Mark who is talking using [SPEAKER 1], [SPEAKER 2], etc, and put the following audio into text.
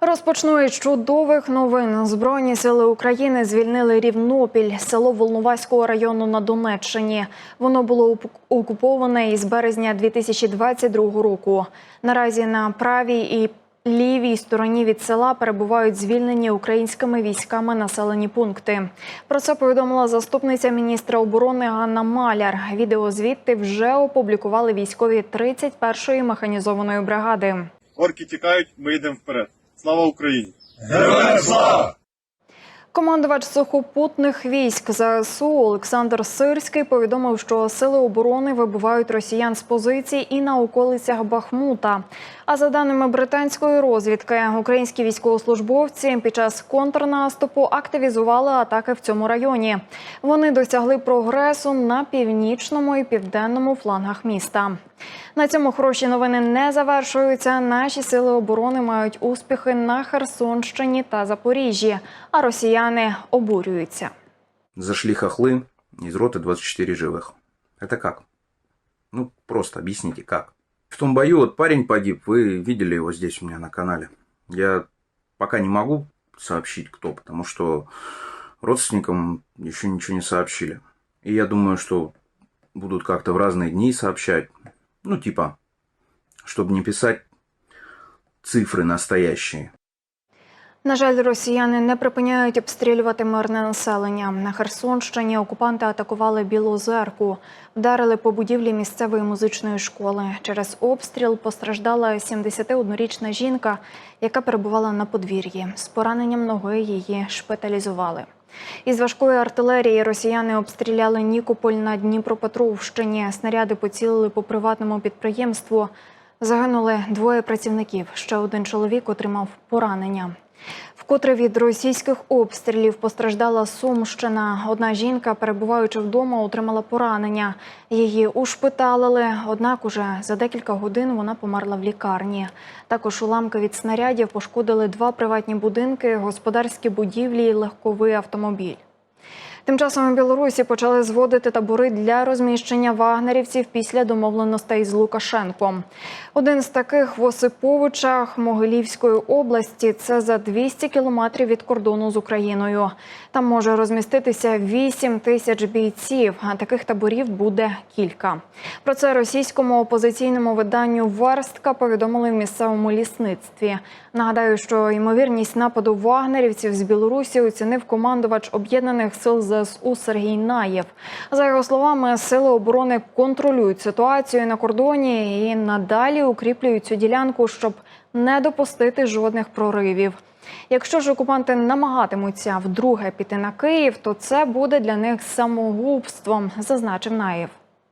[SPEAKER 1] Розпочну із чудових новин. Збройні сили України звільнили Рівнопіль, село Волноваського району на Донеччині. Воно було окуповане із березня 2022 року. Наразі на правій і лівій стороні від села перебувають звільнені українськими військами населені пункти. Про це повідомила заступниця міністра оборони Ганна Маляр. Відео звідти вже опублікували військові 31-ї механізованої бригади.
[SPEAKER 2] Орки тікають, ми йдемо вперед. Слава Україні!
[SPEAKER 1] Командувач сухопутних військ ЗСУ Олександр Сирський повідомив, що сили оборони вибивають росіян з позицій і на околицях Бахмута. А за даними британської розвідки, українські військовослужбовці під час контрнаступу активізували атаки в цьому районі. Вони досягли прогресу на північному і південному флангах міста. На цьому хороші новини не завершуються. Наші сили оборони мають успіхи на Херсонщині та Запоріжжі, а росіяни обурюються.
[SPEAKER 3] Зашли хохлы, из роты 24 живых. Это как? Ну, просто объясните, как. В том бою вот парень погиб, вы видели его здесь у меня на канале. Я пока не могу сообщить, кто, потому что родственникам еще ничего не сообщили. И я думаю, что будут как-то в разные дни сообщать. Ну, типа, чтобы не писать цифры настоящие.
[SPEAKER 1] На жаль, росіяни не припиняють обстрілювати мирне населення. На Херсонщині окупанти атакували Білу Зерку, вдарили по будівлі місцевої музичної школи. Через обстріл постраждала 71-річна жінка, яка перебувала на подвір'ї. З пораненням ноги її шпиталізували. Із важкої артилерії росіяни обстріляли Нікополь на Дніпропетровщині. Снаряди поцілили по приватному підприємству. Загинули двоє працівників. Ще один чоловік отримав поранення. Вкотре від російських обстрілів постраждала Сумщина. Одна жінка, перебуваючи вдома, отримала поранення. Її ушпиталили, однак уже за декілька годин вона померла в лікарні. Також уламки від снарядів пошкодили два приватні будинки, господарські будівлі і легковий автомобіль. Тим часом у Білорусі почали зводити табори для розміщення вагнерівців після домовленостей з Лукашенком. Один з таких в Осиповичах Могилівської області. Це за 200 кілометрів від кордону з Україною. Там може розміститися 8 тисяч бійців. А таких таборів буде кілька. Про це російському опозиційному виданню Верстка повідомили в місцевому лісництві. Нагадаю, що ймовірність нападу вагнерівців з Білорусі оцінив командувач об'єднаних сил ЗСУ Сергій Наєв. За його словами, сили оборони контролюють ситуацію на кордоні і надалі укріплюють цю ділянку, щоб не допустити жодних проривів. Якщо ж окупанти намагатимуться вдруге піти на Київ, то це буде для них самогубством, зазначив Наєв.